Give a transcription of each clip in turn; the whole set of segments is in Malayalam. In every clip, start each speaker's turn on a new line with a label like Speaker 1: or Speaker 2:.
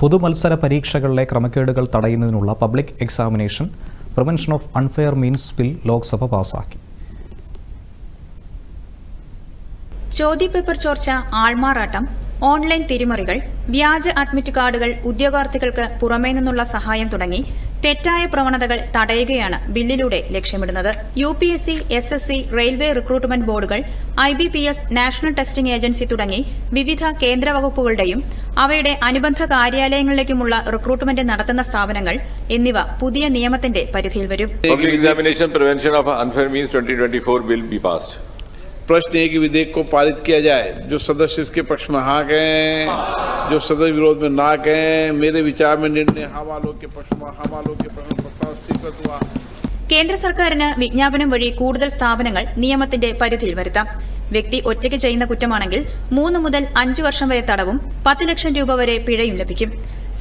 Speaker 1: പൊതുമത്സര പരീക്ഷകളിലെ ക്രമക്കേടുകൾ തടയുന്നതിനുള്ള public examination prevention of unfair means bill Lok Sabha പാസാക്കി.
Speaker 2: ചോദ്യപേപ്പർ ചോർച്ച ആൾമാറാട്ടം ഓൺലൈൻ തിരിമറികൾ വ്യാജ അഡ്മിറ്റ് കാർഡുകൾ ഉദ്യോഗാർത്ഥികൾക്ക് പുറമേ നിന്നുള്ള സഹായം തുടങ്ങി തെറ്റായ പ്രവണതകൾ തടയുകയാണ് ബില്ലിലൂടെ ലക്ഷ്യമിടുന്നത്. U P S C S S C railway recruitment ബോർഡുകൾ I B P S national testing agency തുടങ്ങി വിവിധ കേന്ദ്ര വകുപ്പുകളുടെയും അവയുടെ അനുബന്ധ കാര്യാലയങ്ങളിലേക്കുമുള്ള റിക്രൂട്ട്മെന്റ് നടത്തുന്ന സ്ഥാപനങ്ങൾ എന്നിവ പുതിയ നിയമത്തിന്റെ പരിധിയിൽ വരും.
Speaker 3: प्रश्न है कि विधेयक को पारित किया जाए जो सदस्य इसके पक्ष में हाँ कहें जो सदस्य विरोध में ना कहें मेरे विचार में निर्णय हाँ वालों के पक्ष में हाँ वालों के पक्ष में प्रस्ताव स्वीकृत हुआ
Speaker 2: കേന്ദ്ര സർക്കാരിന് വിജ്ഞാപനം വഴി കൂടുതൽ സ്ഥാപനങ്ങൾ നിയമത്തിന്റെ പരിധിയിൽ വരുത്താം വ്യക്തി ഒറ്റയ്ക്ക് ചെയ്യുന്ന കുറ്റമാണെങ്കിൽ മൂന്ന് മുതൽ അഞ്ച് വർഷം വരെ തടവും പത്ത് ലക്ഷം രൂപ വരെ പിഴയും ലഭിക്കും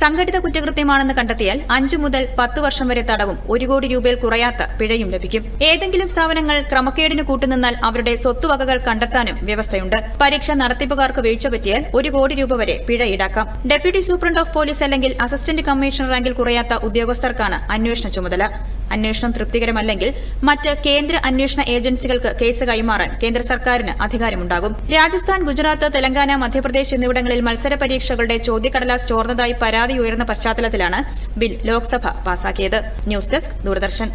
Speaker 2: സംഘടിത കുറ്റകൃത്യമാണെന്ന് കണ്ടെത്തിയാൽ അഞ്ചു മുതൽ പത്ത് വർഷം വരെ തടവും ഒരു കോടി രൂപയിൽ കുറയാത്ത പിഴയും ലഭിക്കും. ഏതെങ്കിലും സ്ഥാപനങ്ങൾ ക്രമക്കേടിന് കൂട്ടുനിന്നാൽ അവരുടെ സ്വത്തുവകകൾ കണ്ടെത്താനും വ്യവസ്ഥയുണ്ട്. പരീക്ഷ നടത്തിപ്പുകാർക്ക് വീഴ്ച പറ്റിയാൽ ഒരു കോടി രൂപ വരെ പിഴ ഈടാക്കാം. ഡെപ്യൂട്ടി സൂപ്രണ്ട് ഓഫ് പോലീസ് അല്ലെങ്കിൽ അസിസ്റ്റന്റ് കമ്മീഷണർ റാങ്കിൽ കുറയാത്ത ഉദ്യോഗസ്ഥർക്കാണ് അന്വേഷണ ചുമതല. അന്വേഷണം തൃപ്തികരമല്ലെങ്കിൽ മറ്റ് കേന്ദ്ര അന്വേഷണ ഏജൻസികൾക്ക് കേസ് കൈമാറാൻ കേന്ദ്ര സർക്കാരിന് അധികാരമുണ്ടാകും. രാജസ്ഥാൻ ഗുജറാത്ത് തെലങ്കാന മധ്യപ്രദേശ് എന്നിവിടങ്ങളിൽ മത്സര പരീക്ഷകളുടെ ചോദ്യക്കടലാസ് ചോർന്നതായി പരാതി ഉയർന്ന പശ്ചാത്തലത്തിലാണ് ബിൽ ലോക്സഭ പാസാക്കിയത്. News desk Doordarshan.